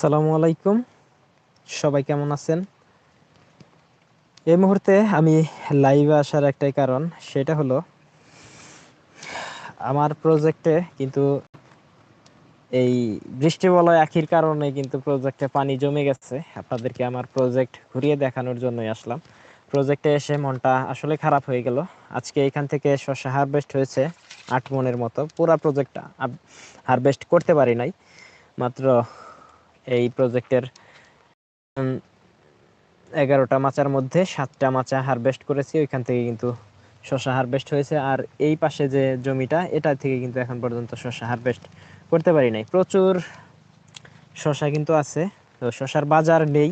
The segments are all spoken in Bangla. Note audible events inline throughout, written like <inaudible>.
সালামু আলাইকুম। সবাই কেমন আছেন? এই মুহূর্তে আমি লাইভে আসার একটাই কারণ, সেটা হলো আমার প্রজেক্টে কিন্তু এই বৃষ্টি বলয় আখির কারণে কিন্তু প্রজেক্টে পানি জমে গেছে। আপনাদেরকে আমার প্রজেক্ট ঘুরিয়ে দেখানোর জন্যই আসলাম। প্রজেক্টে এসে মনটা আসলে খারাপ হয়ে গেল। আজকে এখান থেকে শস্য হারভেস্ট হয়েছে আট মনের মতো। পুরা প্রজেক্টটা হারভেস্ট করতে পারি নাই। মাত্র এই প্রজেক্টের এগারোটা মাচার মধ্যে সাতটা মাচা হারভেস্ট করেছি, ওইখান থেকে কিন্তু শশা হারভেস্ট হয়েছে। আর এই পাশে যে জমিটা, এটা থেকে কিন্তু এখন পর্যন্ত শশা হারভেস্ট করতে পারি নাই। প্রচুর শশা কিন্তু আছে, তো শশার বাজার নেই।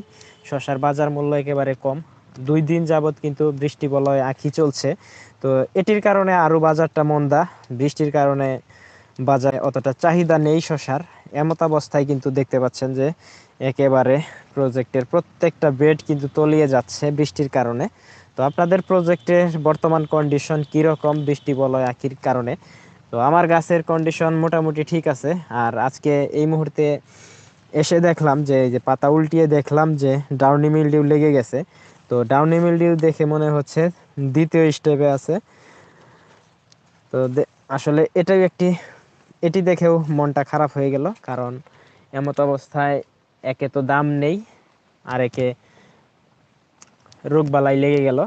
শশার বাজার মূল্য একেবারে কম। দুই দিন যাবৎ কিন্তু বৃষ্টি বলয় আঁখি চলছে। তো এটির কারণে আরও বাজারটা মন্দা। বৃষ্টির কারণে বাজারে অতটা চাহিদা নেই শশার এমত অবস্থায় কিন্তু দেখতে পাচ্ছেন যে একেবারে প্রজেক্টের প্রত্যেকটা বেড কিন্তু তলিয়ে যাচ্ছে বৃষ্টির কারণে। তো আপনাদের প্রজেক্টের বর্তমান কন্ডিশন কীরকম বৃষ্টি বলয় আঁকির কারণে? তো আমার গাছের কন্ডিশন মোটামুটি ঠিক আছে। আর আজকে এই মুহূর্তে এসে দেখলাম যে, এই যে পাতা উল্টিয়ে দেখলাম যে ডাউনি মিলডিউ লেগে গেছে। তো ডাউনি মিলডিউ দেখে মনে হচ্ছে দ্বিতীয় স্টেপে আছে। তো আসলে এটাই একটি এটি দেখেও মনটা খারাপ হয়ে গেল, কারণ এমত অবস্থায় একে তো দাম নেই, আর একে রোগবালাই লেগে গেল।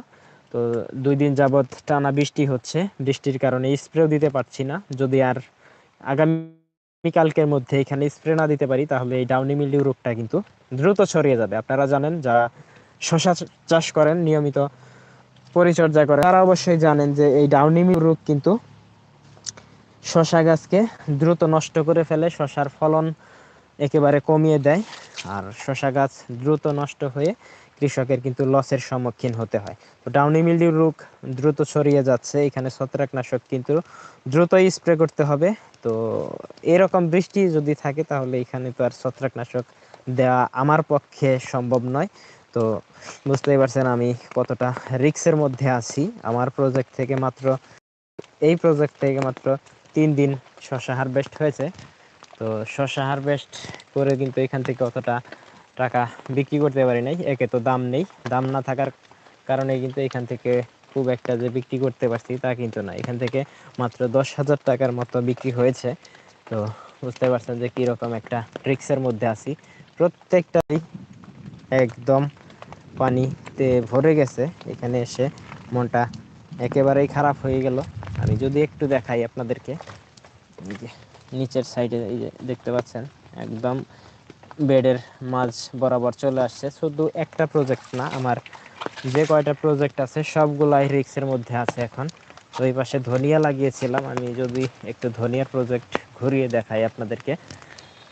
তো দুই দিন যাবৎ টানা বৃষ্টি হচ্ছে, বৃষ্টির কারণে স্প্রেও দিতে পারছি না। যদি আর আগামী কালকের মধ্যে এখানে স্প্রে না দিতে পারি, তাহলে এই ডাউনি মিলিউ রোগটা কিন্তু দ্রুত ছড়িয়ে যাবে। আপনারা জানেন, যারা শশা চাষ করেন, নিয়মিত পরিচর্যা করেন, তারা অবশ্যই জানেন যে এই ডাউনি রোগ কিন্তু শশা গাছকে দ্রুত নষ্ট করে ফেলে শশার ফলন একেবারে কমিয়ে দেয় আর শশা গাছ দ্রুত নষ্ট হয়ে কৃষকের কিন্তু লসের সম্মুখীন হতে হয়। তো ডাউনি মিলডিউ রোগ দ্রুত ছড়িয়ে যাচ্ছে, এখানে ছত্রাকনাশক কিন্তু দ্রুতই স্প্রে করতে হবে। তো এরকম বৃষ্টি যদি থাকে তাহলে এখানে তো আর ছত্রাকনাশক দেওয়া আমার পক্ষে সম্ভব নয়। তো বুঝতেই পারছেন আমি কতটা রিক্সের মধ্যে আছি। আমার প্রজেক্ট থেকে মাত্র, এই প্রজেক্ট থেকে মাত্র তিন দিন শশা হারভেস্ট হয়েছে। তো শশা হারভেস্ট করে কিন্তু এখান থেকে অতটা টাকা বিক্রি করতে পারি নাই, একে তো দাম নেই। দাম না থাকার কারণে কিন্তু এখান থেকে খুব একটা যে বিক্রি করতে পারছি তা কিন্তু না। এখান থেকে মাত্র দশ হাজার টাকার মতো বিক্রি হয়েছে। তো বুঝতে পারছেন যে কীরকম একটা ট্রিক্সের মধ্যে আছি। প্রত্যেকটাই একদম পানিতে ভরে গেছে। এখানে এসে মনটা একেবারেই খারাপ হয়ে গেল। আমি যদি একটু দেখাই আপনাদেরকে নিচের সাইডে এই যে দেখতে পাচ্ছেন, একদম বেডের মাঝ বরাবর চলে আসছে। শুধু একটা প্রজেক্ট না, আমার যে কয়টা প্রজেক্ট আছে সবগুলাই রিক্সের মধ্যে আছে এখন। তো এই পাশে ধনিয়া লাগিয়েছিলাম, আমি যদি একটু ধনিয়া প্রজেক্ট ঘুরিয়ে দেখাই আপনাদেরকে,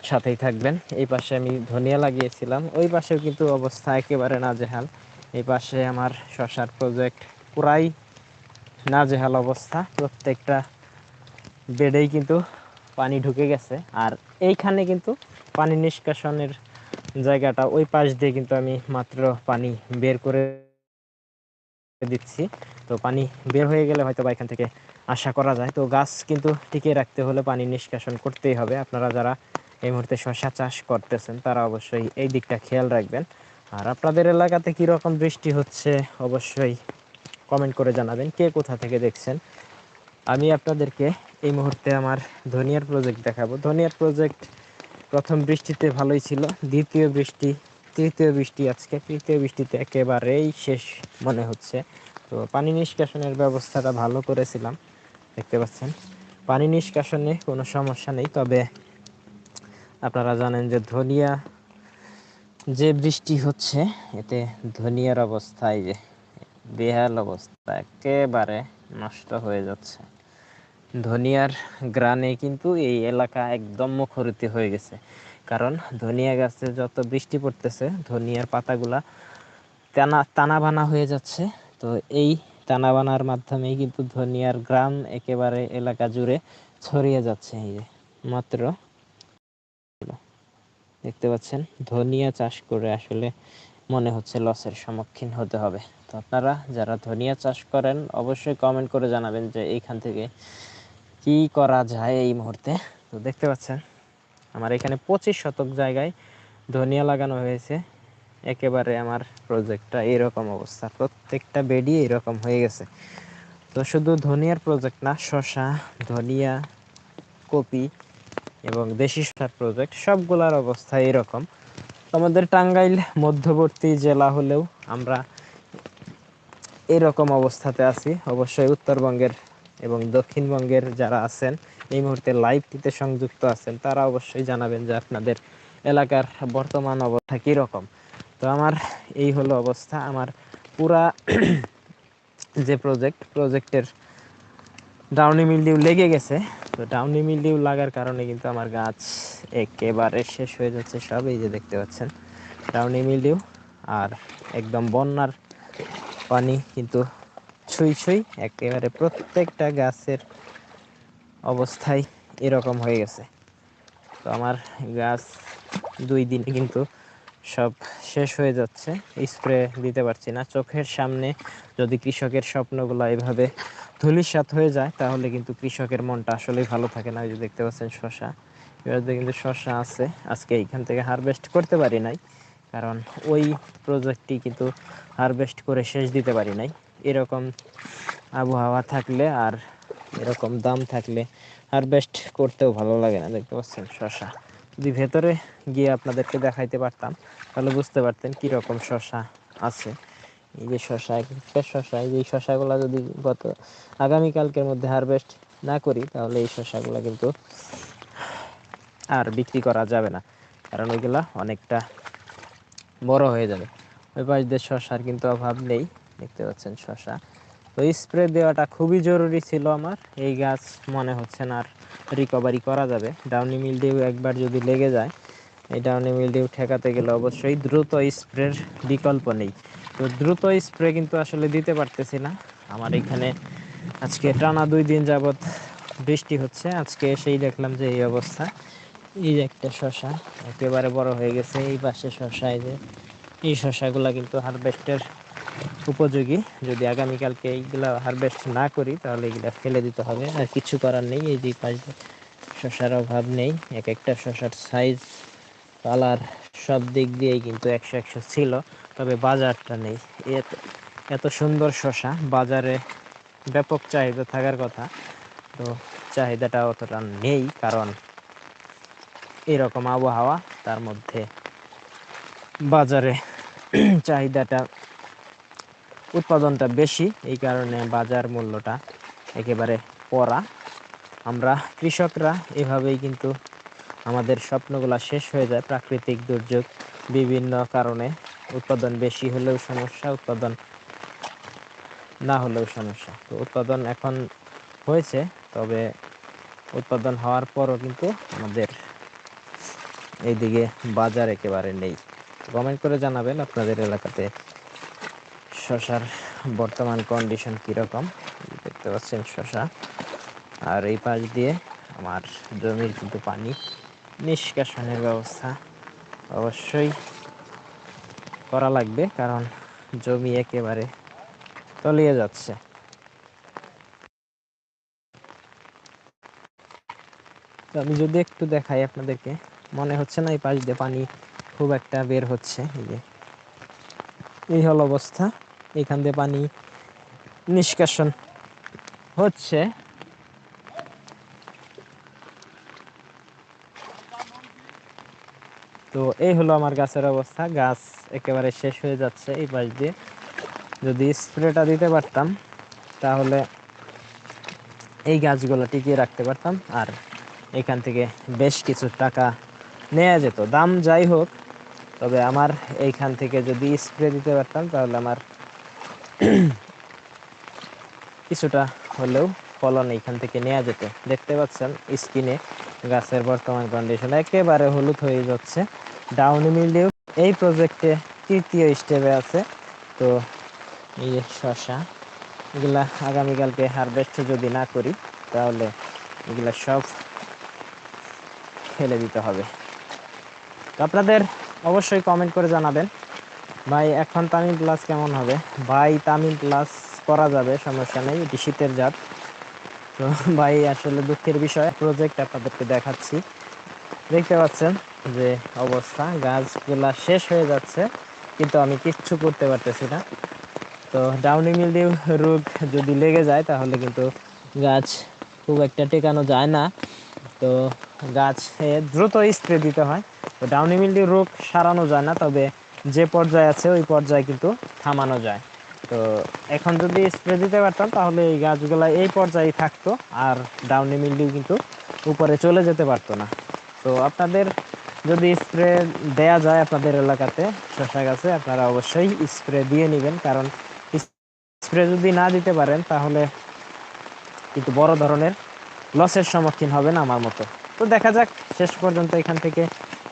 সাথেই থাকবেন। এই পাশে আমি ধনিয়া লাগিয়েছিলাম, ওই পাশেও কিন্তু অবস্থা একেবারে নাজেহাল। এই পাশে আমার শশার প্রজেক্ট পুরাই নাজেহাল অবস্থা। প্রত্যেকটা বেডেই কিন্তু পানি ঢুকে গেছে। আর এইখানে কিন্তু পানি নিষ্কাশনের জায়গাটা ওই পাশ দিয়ে কিন্তু আমি মাত্র পানি বের করে দিচ্ছি। তো পানি বের হয়ে গেলে হয়তো বা এখান থেকে আশা করা যায়। তো গাছ কিন্তু টিকিয়ে রাখতে হলে পানি নিষ্কাশন করতেই হবে। আপনারা যারা এই মুহূর্তে শশা চাষ করতেছেন, তারা অবশ্যই এই দিকটা খেয়াল রাখবেন। আর আপনাদের এলাকাতে কীরকম বৃষ্টি হচ্ছে, অবশ্যই কমেন্ট করে জানাবেন কে কোথা থেকে দেখছেন। আমি আপনাদেরকে এই মুহূর্তে আমার ধনিয়ার প্রজেক্ট দেখাবো। ধনিয়ার প্রজেক্ট প্রথম বৃষ্টিতে ভালোই ছিল, দ্বিতীয় বৃষ্টি, তৃতীয় বৃষ্টি আজকে, তৃতীয় বৃষ্টিতে একেবারেই শেষ মনে হচ্ছে। তো পানি নিষ্কাশনের ব্যবস্থাটা ভালো করেছিলাম, দেখতে পাচ্ছেন। পানি নিষ্কাশনে কোনো সমস্যা নেই, তবে আপনারা জানেন যে ধনিয়া যে বৃষ্টি হচ্ছে, এতে ধনিয়ার অবস্থায় যে বেহাল অবস্থা একেবারে নষ্ট হয়ে যাচ্ছে। ধনিয়ার গ্রানে কিন্তু এই এলাকা একদম মুখরিত হয়ে গেছে। কারণ ধনিয়া গাছে যত বৃষ্টি পড়তেছে, ধনিয়ার পাতাগুলা টানা টানা বানা হয়ে যাচ্ছে। তো এই টানা বানার মাধ্যমেই কিন্তু ধনিয়ার গ্রাম একেবারে এলাকা জুড়ে ছড়িয়ে যাচ্ছে এই যে। মাত্র দেখতে পাচ্ছেন, ধনিয়া চাষ করে আসলে মনে হচ্ছে লসের সম্মুখীন হতে হবে। তো আপনারা যারা ধনিয়া চাষ করেন, অবশ্যই কমেন্ট করে জানাবেন যে এইখান থেকে কি করা যায় এই মুহূর্তে। তো দেখতে পাচ্ছেন, আমার এখানে পঁচিশ শতক জায়গায় ধনিয়া লাগানো হয়েছে। একেবারে আমার প্রজেক্টটা এরকম অবস্থা, প্রত্যেকটা বেডই এরকম হয়ে গেছে। তো শুধু ধনিয়ার প্রজেক্ট না শশা ধনিয়া, কপি এবং দেশি সার প্রজেক্ট সবগুলার অবস্থা এরকম। আমাদের টাঙ্গাইল মধ্যবর্তী জেলা হলেও আমরা এরকম অবস্থাতে আছি। অবশ্যই উত্তরবঙ্গের এবং দক্ষিণবঙ্গের যারা আছেন, এই মুহূর্তে লাইভটিতে সংযুক্ত আছেন, তারা অবশ্যই জানাবেন যে আপনাদের এলাকার বর্তমান অবস্থা কীরকম। তো আমার এই হলো অবস্থা। আমার পুরা <clears throat> যে প্রজেক্ট প্রজেক্টের ডাউনি মিলডিউ লেগে গেছে তো ডাউনি মিলডিউ লাগার কারণে কিন্তু আমার গাছ একেবারে শেষ হয়ে যাচ্ছে সব এই যে দেখতে পাচ্ছেন। ডাউনি মিলডিউ আর একদম বন্যার পানি কিন্তু ছুঁই ছুঁই একেবারে প্রত্যেকটা গাছের অবস্থায় এরকম হয়ে গেছে। তো আমার গাছ দুই দিনে কিন্তু সব শেষ হয়ে যাচ্ছে। স্প্রে দিতে পারছি না। চোখের সামনে যদি কৃষকের স্বপ্নগুলো এভাবে ধুলিসাৎ হয়ে যায়, তাহলে কিন্তু কৃষকের মনটা আসলেই ভালো থাকে না। ওই যে দেখতে পাচ্ছেন শশা। এবার কিন্তু শশা আছে। আজকে এইখান থেকে হারভেস্ট করতে পারি নাই, কারণ ওই প্রজেক্টটি কিন্তু হারভেস্ট করে শেষ দিতে পারি নাই। এরকম আবহাওয়া থাকলে আর এরকম দাম থাকলে হারভেস্ট করতেও ভালো লাগে না। দেখতে পাচ্ছেন শশা। যদি ভেতরে গিয়ে আপনাদেরকে দেখাইতে পারতাম, তাহলে বুঝতে পারতেন কীরকম শশা আছে। এই যে শশা একটা শশা, এই যে শশাগুলো যদি গত আগামীকালকের মধ্যে হারভেস্ট না করি, তাহলে এই শশাগুলো কিন্তু আর বিক্রি করা যাবে না। কারণ ওইগুলা অনেকটা বড় হয়ে যাবে। ওই পাশ দিয়ে শশার কিন্তু অভাব নেই। দেখতে পাচ্ছেন শশা। তো স্প্রে দেওয়াটা খুবই জরুরি ছিল আমার। এই গাছ মনে হচ্ছে না আর রিকভারি করা যাবে। ডাউনি মিলডিউ একবার যদি লেগে যায়, এই ডাউনি মিলডিউ ঠেকাতে গেলে অবশ্যই দ্রুত স্প্রের বিকল্প নেই। তো দ্রুত স্প্রে কিন্তু আসলে দিতে পারতেছি না। আমার এখানে আজকে টানা দুই দিন যাবৎ বৃষ্টি হচ্ছে। আজকে এসেই দেখলাম যে এই অবস্থা। এই একটা শশা, একেবারে বড় হয়ে গেছে। এই পাশে শশা, এই যে, এই শশাগুলা কিন্তু হারভেস্টের উপযোগী। যদি আগামীকালকে এইগুলা হারভেস্ট না করি, তাহলে এগুলা ফেলে দিতে হবে। আর কিছু করার নেই, এই যে পাশে শশার অভাব নেই। এক একটা শশার সাইজ কালার সব দিক দিয়েই কিন্তু একশো একশো ছিল, তবে বাজারটা নেই। এত এত সুন্দর শশা বাজারে ব্যাপক চাহিদা থাকার কথা। তো চাহিদাটা অতটা নেই, কারণ এরকম আবহাওয়া, তার মধ্যে বাজারে চাহিদাটা উৎপাদনটা বেশি, এই কারণে বাজার মূল্যটা একেবারে পড়া। আমরা কৃষকরা এভাবেই কিন্তু আমাদের স্বপ্নগুলা শেষ হয়ে যায়। প্রাকৃতিক দুর্যোগ বিভিন্ন কারণে উৎপাদন বেশি হলেও সমস্যা, উৎপাদন না হলেও সমস্যা। তো উৎপাদন এখন হয়েছে, তবে উৎপাদন হওয়ার পরও কিন্তু আমাদের এইদিকে বাজার একেবারে নেই। কমেন্ট করে জানাবেন আপনাদের এলাকাতে শশার বর্তমান কন্ডিশন কীরকম? দেখতে পাচ্ছেন শশা। আর এই পাশ দিয়ে আমার জমির কিন্তু পানি নিষ্কাশনের ব্যবস্থা অবশ্যই করা লাগবে, কারণ জমি একেবারে তলিয়ে যাচ্ছে। আমি যদি একটু দেখাই আপনাদেরকে, মনে হচ্ছে না এই পাশ দিয়ে পানি খুব একটা বের হচ্ছে। এই যে, এই হল অবস্থা। এখান দিয়ে পানি নিষ্কাশন হচ্ছে। তো এই হলো আমার গাছের অবস্থা। গাছ একেবারে শেষ হয়ে যাচ্ছে এই পাশ দিয়ে। যদি স্প্রেটা দিতে পারতাম, তাহলে এই গাছগুলো টিকিয়ে রাখতে পারতাম। আর এখান থেকে বেশ কিছু টাকা নেওয়া যেত। দাম যাই হোক, তবে আমার এইখান থেকে যদি স্প্রে দিতে পারতাম, তাহলে আমার <clears throat> কিছুটা হলেও ফলন এইখান থেকে নেওয়া যেত। দেখতে পাচ্ছেন, স্কিনে গাছের বর্তমান কন্ডিশন একেবারে হলুদ হয়ে যাচ্ছে। ডাউনি মিলডিউ এই প্রজেক্টে তৃতীয় স্টেপে আছে। তো এই শশা, এগুলা আগামীকালকে হারভেস্ট যদি না করি, তাহলে এগুলা সব ফেলে দিতে হবে। তো আপনাদের অবশ্যই কমেন্ট করে জানাবেন। ভাই, এখন তামিল প্লাস কেমন হবে? ভাই, তামিল প্লাস করা যাবে, সমস্যা নেই, এটি শীতের জাত। তো ভাই, আসলে দুঃখের বিষয় প্রজেক্ট আপনাদেরকে দেখাচ্ছি। দেখতে পাচ্ছেন যে অবস্থা, গাছগুলা শেষ হয়ে যাচ্ছে, কিন্তু আমি কিচ্ছু করতে পারতেছি না। তো ডাউনি মিলডিউ রোগ যদি লেগে যায়, তাহলে কিন্তু গাছ খুব একটা টেকানো যায় না। তো গাছে দ্রুত স্প্রে দিতে হয়। তো ডাউনি মিলডিউ রোগ সারানো যায় না, তবে যে পর্যায়ে আছে, ওই পর্যায়ে কিন্তু থামানো যায়। তো এখন যদি স্প্রে দিতে পারতাম, তাহলে এই গাছগুলা এই পর্যায়ে থাকতো, আর ডাউনি মিলডিউ কিন্তু উপরে চলে যেতে পারতো না। তো আপনাদের যদি স্প্রে দেয়া যায় আপনাদের এলাকাতে, শশা গাছে, আপনারা অবশ্যই স্প্রে দিয়ে নেবেন। কারণ স্প্রে যদি না দিতে পারেন, তাহলে কিন্তু বড় ধরনের লসের সম্মুখীন হবেন আমার মতো। তো দেখা যাক, শেষ পর্যন্ত এখান থেকে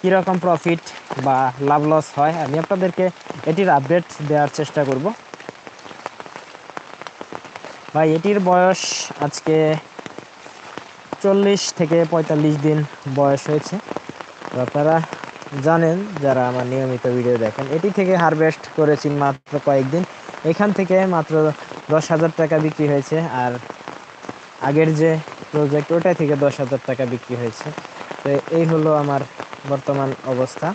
কীরকম প্রফিট বা লাভ লস হয়, আমি আপনাদেরকে এটির আপডেট দেওয়ার চেষ্টা করব। ভাই, এটির বয়স আজকে চল্লিশ থেকে পঁয়তাল্লিশ দিন বয়স হয়েছে। তো আপনারা জানেন, যারা আমার নিয়মিত ভিডিও দেখেন, এটি থেকে হারভেস্ট করেছি মাত্র কয়েকদিন। এখান থেকে মাত্র দশ হাজার টাকা বিক্রি হয়েছে, আর আগের যে প্রজেক্ট ওটা থেকে দশ হাজার টাকা বিক্রি হয়েছে। তো এই হলো আমার বর্তমান অবস্থা।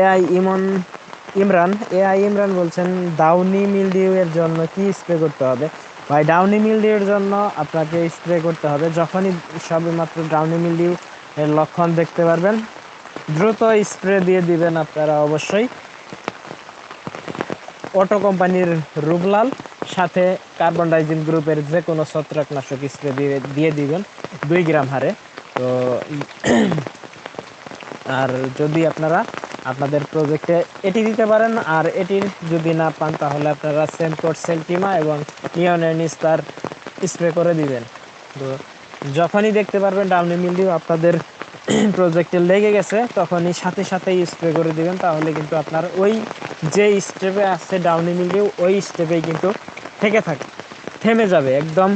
এআই ইমন ইমরান, এআই ইমরান বলছেন ডাউনি মিলডিউ এর জন্য কি স্প্রে করতে হবে? ভাই ডাউনি মিলডিউ এর জন্য আপনাকে স্প্রে করতে হবে। যখনই সবেমাত্র ডাউনি মিলডিউ এর লক্ষণ দেখতে পারবেন, দ্রুত স্প্রে দিয়ে দিবেন আপনারা অবশ্যই। অটো কোম্পানির রুবলাল সাথে কার্বন ডাইজিন গ্রুপের যে কোনো ছত্রাকনাশক স্প্রে দিয়ে দিয়ে দিবেন দুই গ্রাম হারে। তো <clears throat> আর যদি আপনারা আপনাদের প্রজেক্টে এটি দিতে পারেন, আর এটির যদি না পান, তাহলে আপনারা সেমকোট সেলটিমা এবং নিয়নের নিস্তার স্প্রে করে দিবেন। তো যখনই দেখতে পারবেন ডাউনি মিলডিউ আপনাদের <clears throat> প্রজেক্টে লেগে গেছে, তখনই সাথে সাথেই স্প্রে করে দিবেন, তাহলে কিন্তু আপনার ওই যে স্টেপে আছে ডাউনি মিলডিউ ওই স্টেপেই কিন্তু থেকে থাকে, থেমে যাবে, একদম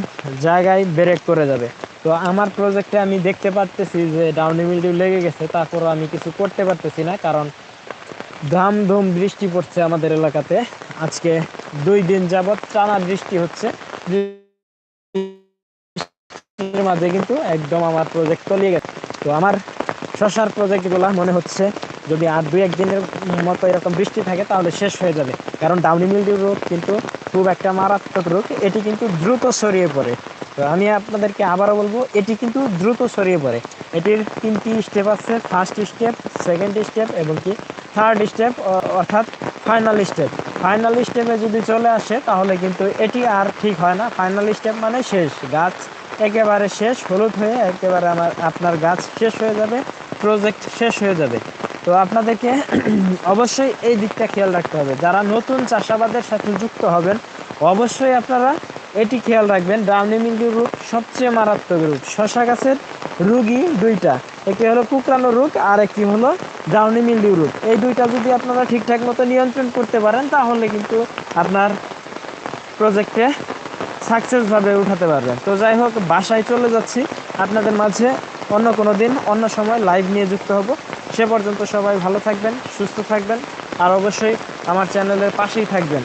জায়গায় ব্রেক করে যাবে। তো আমার প্রজেক্টে আমি দেখতে পারতেছি যে ডাউনি মিলডিউ লেগে গেছে, তারপরও আমি কিছু করতে পারতেছি না, কারণ ধাম ধুম বৃষ্টি পড়ছে আমাদের এলাকাতে। আজকে দুই দিন যাবৎ টানা বৃষ্টি হচ্ছে। মাঝে কিন্তু একদম আমার প্রজেক্ট তলিয়ে গেছে। তো আমার শশার প্রজেক্টগুলো মনে হচ্ছে যদি আর দুই একদিনের মতো এরকম বৃষ্টি থাকে, তাহলে শেষ হয়ে যাবে। কারণ ডাউনি মিলডিউ রোগ কিন্তু খুব একটা মারাত্মক রোগ, এটি কিন্তু দ্রুত ছড়িয়ে পড়ে। তো আমি আপনাদেরকে আবারও বলব, এটি কিন্তু দ্রুত ছড়িয়ে পড়ে। এটির তিনটি স্টেপ আছে ফার্স্ট স্টেপ সেকেন্ড স্টেপ এবং কি থার্ড স্টেপ অর্থাৎ ফাইনাল স্টেপ ফাইনাল স্টেপে যদি চলে আসে, তাহলে কিন্তু এটি আর ঠিক হয় না। ফাইনাল স্টেপ মানে শেষ, গাছ একেবারে শেষ, হলুদ হয়ে একেবারে আমার, আপনার গাছ শেষ হয়ে যাবে প্রজেক্ট শেষ হয়ে যাবে। তো আপনাদেরকে <clears throat> অবশ্যই এই দিকটা খেয়াল রাখতে হবে। যারা নতুন চাষাবাদের সাথে যুক্ত হবেন, অবশ্যই আপনারা এটি খেয়াল রাখবেন ডাউনি মিলডিউ রোগ সবচেয়ে মারাত্মক রোগ শশা গাছের রুগী দুইটা একটি হলো কুকরানো রোগ আর একটি হলো ডাউনি মিলডিউ রোগ এই দুইটা যদি আপনারা ঠিকঠাক মতো নিয়ন্ত্রণ করতে পারেন, তাহলে কিন্তু আপনার প্রজেক্টে সাকসেসভাবে উঠাতে পারবেন। তো যাই হোক, বাসায় চলে যাচ্ছি। আপনাদের মাঝে অন্য কোনো দিন, অন্য সময় লাইভ নিয়ে যুক্ত হব। সে পর্যন্ত সবাই ভালো থাকবেন, সুস্থ থাকবেন, আর অবশ্যই আমার চ্যানেলের পাশেই থাকবেন।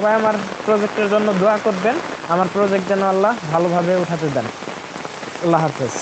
সবাই আমার প্রজেক্টের জন্য দোয়া করবেন। আমার প্রজেক্ট যেন আল্লাহ ভালোভাবে উঠাতে দেন। আল্লাহ হাফেজ।